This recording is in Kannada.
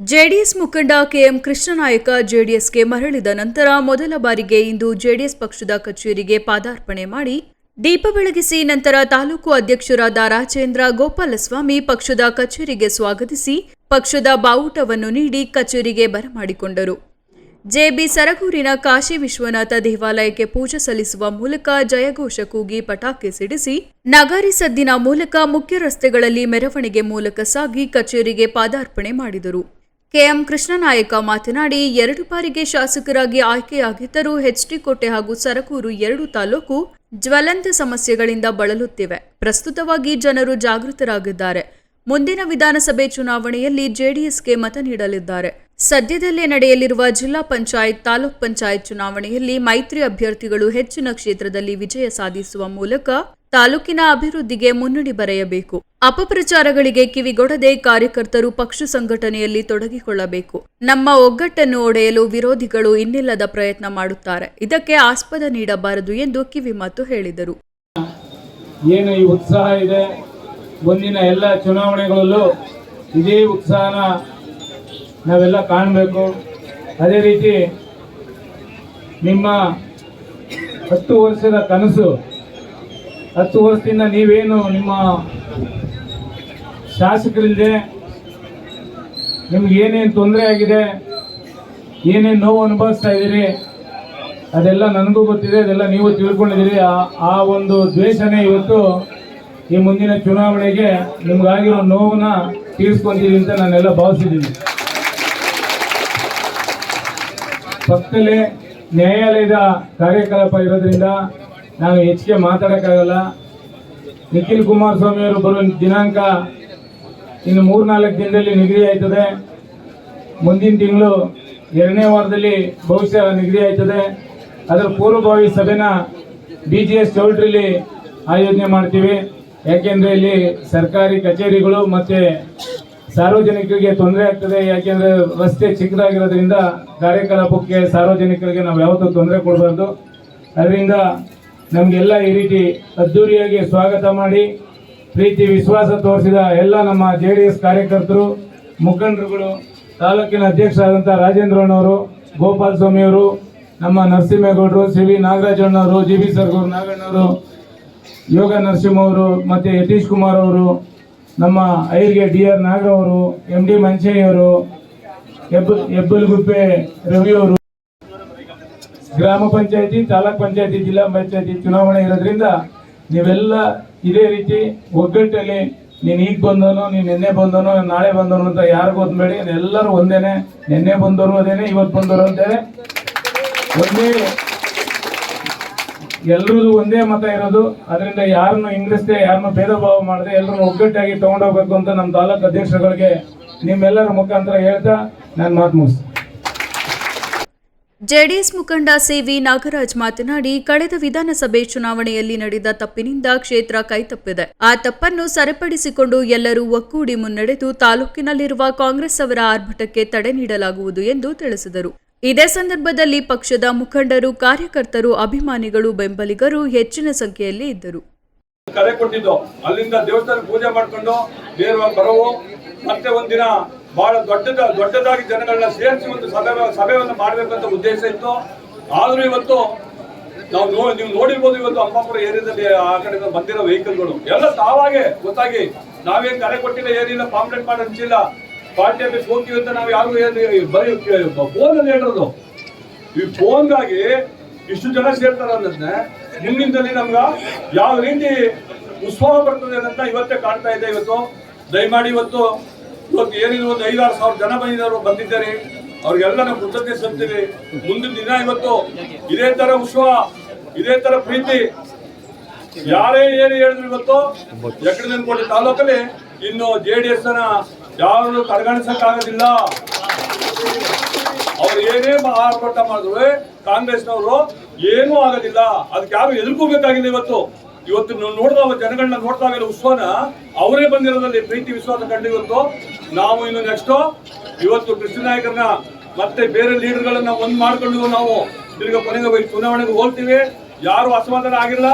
ಜೆಡಿಎಸ್ ಮುಖಂಡ ಕೆಎಂ ಕೃಷ್ಣನಾಯಕ ಜೆಡಿಎಸ್ಗೆ ಮರಳಿದ ನಂತರ ಮೊದಲ ಬಾರಿಗೆ ಇಂದು ಜೆಡಿಎಸ್ ಪಕ್ಷದ ಕಚೇರಿಗೆ ಪಾದಾರ್ಪಣೆ ಮಾಡಿ ದೀಪ ಬೆಳಗಿಸಿ ನಂತರ ತಾಲೂಕು ಅಧ್ಯಕ್ಷರಾದ ರಾಜೇಂದ್ರ ಗೋಪಾಲಸ್ವಾಮಿ ಪಕ್ಷದ ಕಚೇರಿಗೆ ಸ್ವಾಗತಿಸಿ ಪಕ್ಷದ ಬಾವುಟವನ್ನು ನೀಡಿ ಕಚೇರಿಗೆ ಬರಮಾಡಿಕೊಂಡರು ಜೆಬಿ ಸರಗೂರಿನ ಕಾಶಿ ವಿಶ್ವನಾಥ ದೇವಾಲಯಕ್ಕೆ ಪೂಜೆ ಸಲ್ಲಿಸುವ ಮೂಲಕ ಜಯಘೋಷ ಕೂಗಿ ಪಟಾಕಿ ಸಿಡಿಸಿ ನಗಾರಿ ಸದ್ದಿನ ಮೂಲಕ ಮುಖ್ಯ ರಸ್ತೆಗಳಲ್ಲಿ ಮೆರವಣಿಗೆ ಮೂಲಕ ಸಾಗಿ ಕಚೇರಿಗೆ ಪಾದಾರ್ಪಣೆ ಮಾಡಿದರು. ಕೆಎಂ ಕೃಷ್ಣನಾಯಕ ಮಾತನಾಡಿ, ಎರಡು ಬಾರಿಗೆ ಶಾಸಕರಾಗಿ ಆಯ್ಕೆಯಾಗಿದ್ದರೂ ಹೆಚ್ಡಿ ಕೋಟೆ ಹಾಗೂ ಸರಕೂರು ಎರಡು ತಾಲೂಕು ಜ್ವಲಂತ ಸಮಸ್ಯೆಗಳಿಂದ ಬಳಲುತ್ತಿವೆ. ಪ್ರಸ್ತುತವಾಗಿ ಜನರು ಜಾಗೃತರಾಗಿದ್ದಾರೆ. ಮುಂದಿನ ವಿಧಾನಸಭೆ ಚುನಾವಣೆಯಲ್ಲಿ ಜೆಡಿಎಸ್ಗೆ ಮತ ನೀಡಲಿದ್ದಾರೆ. ಸದ್ಯದಲ್ಲೇ ನಡೆಯಲಿರುವ ಜಿಲ್ಲಾ ಪಂಚಾಯತ್, ತಾಲೂಕ್ ಪಂಚಾಯತ್ ಚುನಾವಣೆಯಲ್ಲಿ ಮೈತ್ರಿ ಅಭ್ಯರ್ಥಿಗಳು ಹೆಚ್ಚಿನ ಕ್ಷೇತ್ರದಲ್ಲಿ ವಿಜಯ ಸಾಧಿಸುವ ಮೂಲಕ ತಾಲೂಕಿನ ಅಭಿವೃದ್ಧಿಗೆ ಮುನ್ನುಡಿ ಬರೆಯಬೇಕು. ಅಪಪ್ರಚಾರಗಳಿಗೆ ಕಿವಿಗೊಡದೆ ಕಾರ್ಯಕರ್ತರು ಪಕ್ಷ ಸಂಘಟನೆಯಲ್ಲಿ ತೊಡಗಿಕೊಳ್ಳಬೇಕು. ನಮ್ಮ ಒಗ್ಗಟ್ಟನ್ನು ಒಡೆಯಲು ವಿರೋಧಿಗಳು ಇನ್ನಿಲ್ಲದ ಪ್ರಯತ್ನ ಮಾಡುತ್ತಾರೆ. ಇದಕ್ಕೆ ಆಸ್ಪದ ನೀಡಬಾರದು ಎಂದು ಕಿವಿಮಾತು ಹೇಳಿದರು. ಏನು ಈ ಉತ್ಸಾಹ ಇದೆ? ಮುಂದಿನ ಎಲ್ಲ ಚುನಾವಣೆಗಳಲ್ಲೂ ಇದೇ ಉತ್ಸಾಹನ ನಾವೆಲ್ಲ ಕಾಣಬೇಕು. ಅದೇ ರೀತಿ ನಿಮ್ಮ ಹತ್ತು ವರ್ಷದ ಕನಸು ಹತ್ತು ವರ್ಷದಿಂದ ನೀವೇನು ನಿಮ್ಮ ಶಾಸಕರಿಲ್ಲದೆ ನಿಮ್ಗೆ ಏನೇನು ತೊಂದರೆ ಆಗಿದೆ, ಏನೇನು ನೋವು ಅನುಭವಿಸ್ತಾ ಇದ್ದೀರಿ, ಅದೆಲ್ಲ ನನಗೂ ಗೊತ್ತಿದೆ, ಅದೆಲ್ಲ ನೀವು ತಿಳ್ಕೊಂಡಿದ್ದೀರಿ. ಆ ಒಂದು ದ್ವೇಷನೇ ಇವತ್ತು ಈ ಮುಂದಿನ ಚುನಾವಣೆಗೆ ನಿಮ್ಗಾಗಿರೋ ನೋವನ್ನ ತೀರಿಸ್ಕೊಂತೀವಿ ಅಂತ ನಾನೆಲ್ಲ ಭಾವಿಸಿದ್ದೀನಿ. ಪಕ್ಕದಲ್ಲೇ ನ್ಯಾಯಾಲಯದ ಕಾರ್ಯಕಲಾಪ ಇರೋದ್ರಿಂದ ನಾನು ಹೆಚ್ಚಿಗೆ ಮಾತಾಡೋಕ್ಕಾಗಲ್ಲ. ನಿಖಿಲ್ ಕುಮಾರಸ್ವಾಮಿ ಅವರು ಬರುವ ದಿನಾಂಕ ಇನ್ನು ಮೂರ್ನಾಲ್ಕು ದಿನದಲ್ಲಿ ನಿಗದಿ ಆಯ್ತದೆ. ಮುಂದಿನ ತಿಂಗಳು ಎರಡನೇ ವಾರದಲ್ಲಿ ಬಹುಶಃ ನಿಗದಿ ಆಯ್ತದೆ. ಅದರ ಪೂರ್ವಭಾವಿ ಸಭೆನ ಬಿ ಜಿ ಎಸ್ ಚೌಲ್ಟ್ರಿಲಿ ಆಯೋಜನೆ ಮಾಡ್ತೀವಿ. ಯಾಕೆಂದ್ರೆ ಇಲ್ಲಿ ಸರ್ಕಾರಿ ಕಚೇರಿಗಳು ಮತ್ತೆ ಸಾರ್ವಜನಿಕರಿಗೆ ತೊಂದರೆ ಆಗ್ತದೆ. ಯಾಕೆಂದ್ರೆ ರಸ್ತೆ ಚಿಕ್ಕದಾಗಿರೋದ್ರಿಂದ ಕಾರ್ಯಕಲಾಪಕ್ಕೆ ಸಾರ್ವಜನಿಕರಿಗೆ ನಾವು ಯಾವತ್ತೂ ತೊಂದರೆ ಕೊಡಬಾರ್ದು. ಅದರಿಂದ ನಮಗೆಲ್ಲ ಈ ರೀತಿ ಅದ್ದೂರಿಯಾಗಿ ಸ್ವಾಗತ ಮಾಡಿ, ಪ್ರೀತಿ, ವಿಶ್ವಾಸ ತೋರಿಸಿದ ಎಲ್ಲ ನಮ್ಮ ಜೆ ಡಿ ಎಸ್ ಕಾರ್ಯಕರ್ತರು, ಮುಖಂಡರುಗಳು, ತಾಲೂಕಿನ ಅಧ್ಯಕ್ಷರಾದಂಥ ರಾಜೇಂದ್ರಣ್ಣವರು ಗೋಪಾಲ ಸ್ವಾಮಿಯವರು ನಮ್ಮ ನರಸಿಂಹೇಗೌಡರು, ಸಿ ವಿ ನಾಗರಾಜಣ್ಣವರು ಜಿ ಬಿ ಸರ್ಗೂರು ನಾಗಣ್ಣವರು ಯೋಗ ನರಸಿಂಹ ಅವರು, ಮತ್ತು ಯತೀಶ್ ಕುಮಾರ್ ಅವರು, ನಮ್ಮ ಐರ್ಗೆ ಡಿ ಆರ್ ನಾಗರವರು ಎಂ ಡಿ ಮಂಚಯ್ಯವರು ಹೆಬ್ಬ ಹೆಬ್ಬಲ್ಗುಪ್ಪೆ ರವಿ ಅವರು ಗ್ರಾಮ ಪಂಚಾಯತಿ, ತಾಲೂಕ್ ಪಂಚಾಯತಿ, ಜಿಲ್ಲಾ ಪಂಚಾಯತಿ ಚುನಾವಣೆ ಇರೋದ್ರಿಂದ ನೀವೆಲ್ಲ ಇದೇ ರೀತಿ ಒಗ್ಗಟ್ಟಲ್ಲಿ ನೀನು ಈಗ ಬಂದನು ನೀನು ನಿನ್ನೆ ಬಂದನು ನಾಳೆ ಬಂದನು ಅಂತ ಯಾರಿಗೂ ಓದ್ಬೇಡಿ ಎಲ್ಲರೂ ಒಂದೇನೆ. ನಿನ್ನೆ ಬಂದವರು ಅದೇನೆ, ಇವತ್ತು ಬಂದವರು ಅಂತೇನೆ ಒಂದೇ ಎಲ್ರದ್ದು ಒಂದೇ ಮತ ಇರೋದು. ಅದರಿಂದ ಯಾರನ್ನು ಇಂಗ್ಲಿಸ್ದೆ ಯಾರನ್ನು ಭೇದ ಭಾವ ಮಾಡದೆ ಎಲ್ಲರೂ ಒಗ್ಗಟ್ಟಾಗಿ ತಗೊಂಡೋಗ್ಬೇಕು ಅಂತ ನಮ್ಮ ತಾಲೂಕು ಅಧ್ಯಕ್ಷರುಗಳಿಗೆ ನಿಮ್ಮೆಲ್ಲರ ಮುಖಾಂತರ ಹೇಳ್ತಾ ನಾನು ಮಾತು ಮುಗಿಸ್ತೀನಿ. ಜೆಡಿಎಸ್ ಮುಖಂಡ ಸಿವಿ ನಾಗರಾಜ್ ಮಾತನಾಡಿ, ಕಳೆದ ವಿಧಾನಸಭೆ ಚುನಾವಣೆಯಲ್ಲಿ ನಡೆದ ತಪ್ಪಿನಿಂದ ಕ್ಷೇತ್ರ ಕೈತಪ್ಪಿದೆ. ಆ ತಪ್ಪನ್ನು ಸರಿಪಡಿಸಿಕೊಂಡು ಎಲ್ಲರೂ ಒಕ್ಕೂಡಿ ಮುನ್ನಡೆದು ತಾಲೂಕಿನಲ್ಲಿರುವ ಕಾಂಗ್ರೆಸ್ ಅವರ ಆರ್ಭಟಕ್ಕೆ ತಡೆ ನೀಡಲಾಗುವುದು ಎಂದು ತಿಳಿಸಿದರು. ಇದೇ ಸಂದರ್ಭದಲ್ಲಿ ಪಕ್ಷದ ಮುಖಂಡರು, ಕಾರ್ಯಕರ್ತರು, ಅಭಿಮಾನಿಗಳು, ಬೆಂಬಲಿಗರು ಹೆಚ್ಚಿನ ಸಂಖ್ಯೆಯಲ್ಲಿ ಇದ್ದರು. ಕರೆ ಕೊಟ್ಟಿದ್ದು, ಅಲ್ಲಿಂದ ದೇವಸ್ಥಾನ ಪೂಜೆ ಮಾಡಿಕೊಂಡು ಮತ್ತೆ ಒಂದಿನ ಬಹಳ ದೊಡ್ಡದ, ದೊಡ್ಡದಾಗಿ ಜನಗಳನ್ನ ಸೇರಿಸಿ ಒಂದು ಸಭೆ, ಸಭೆಯನ್ನು ಮಾಡಬೇಕಂತ ಉದ್ದೇಶ ಇತ್ತು. ಆದ್ರೂ ಇವತ್ತು ನಾವು ನೋ, ನೀವು ನೋಡಿರ್ಬೋದು ಇವತ್ತು ಅಂಬಾಪುರ ಏರಿಯಾದಲ್ಲಿ ಆ ಕಡೆ ಬಂದಿರೋ ವೆಹಿಕಲ್ಗಳು. ಎಲ್ಲ ತಾವಾಗೆ ಗೊತ್ತಾಗಿ. ನಾವೇನ್ ಕರೆ ಕೊಟ್ಟಿಲ್ಲ, ಏನಿಲ್ಲ, ಪಾಂಪ್ಲೆಟ್ ಮಾಡಿ ಹಂಚಿಲ್ಲ ಪಾರ್ಟಿ ಆಫೀಸ್ ಹೋಗ್ತೀವಿ ಅಂತ ನಾವು ಯಾರು ಏನು ಬರೀ ಫೋನ್ ಅಲ್ಲಿ ಹೇಳಿರೋದು ಈ ಫೋನ್ಗಾಗಿ ಇಷ್ಟು ಜನ ಸೇರ್ತಾರ ಅನ್ನೋದನ್ನ ಮುಂದಿನದಲ್ಲಿ ನಮ್ಗ ಯಾವ ರೀತಿ ಉತ್ಸವ ಬರ್ತದೆ ಅಂತ ಇವತ್ತೇ ಕಾಣ್ತಾ ಇದೆ ಇವತ್ತು. ದಯಮಾಡಿ ಇವತ್ತು ಇವತ್ತು ಏನಿಲ್ಲ, ಒಂದು ಐದಾರು ಸಾವಿರ ಜನ ಬಂದಿದ್ದಾರೆ ಬಂದಿದ್ದಾರೆ. ಅವ್ರಿಗೆಲ್ಲ ನಾವು ಕೃತಜ್ಞತೆ ಸಲ್ತೀವಿ ಮುಂದಿನ ದಿನ ಇವತ್ತು ಇದೇ ತರ ಉತ್ಸವ, ಇದೇ ತರ ಪ್ರೀತಿ. ಯಾರೇ ಏನು ಹೇಳಿದ್ರು ಇವತ್ತು ಕೋಟೆ ತಾಲೂಕಲ್ಲಿ ಇನ್ನು ಜೆ ಡಿ ಎಸ್ನ ಯಾರು ಕಡೆಗಣಿಸಕ್ಕಾಗೋದಿಲ್ಲ ಅವ್ರು ಏನೇ ಆರ್ಭಟ ಮಾಡಿದ್ರು, ಕಾಂಗ್ರೆಸ್ನವರು ಏನೂ ಆಗೋದಿಲ್ಲ. ಅದಕ್ಕೆ ಯಾರು ಎದುರ್ಕೋಬೇಕಾಗಿದೆ ಇವತ್ತು. ಇವತ್ತು ನಾವು ಜನಗಳನ್ನ ನೋಡ್ತಾ ಇರೋ ಉತ್ಸವನ, ಅವರೇ ಬಂದಿರೋದ್ರಲ್ಲಿ ಪ್ರೀತಿ, ವಿಶ್ವಾಸ ಕಂಡು ಇವತ್ತು ನಾವು ಇನ್ನು ನೆಕ್ಸ್ಟ್ ಇವತ್ತು ಕೃಷ್ಣ ನಾಯಕರನ್ನ ಮತ್ತೆ ಬೇರೆ ಲೀಡರ್ಗಳನ್ನ ಒಂದ್ ಮಾಡ್ಕೊಂಡು ನಾವು ತಿರ್ಗ ಕೊನೆಗೆ ಚುನಾವಣೆಗೆ ಹೋಗ್ತೀವಿ. ಯಾರು ಅಸಮಾಧಾನ ಆಗಿಲ್ಲ.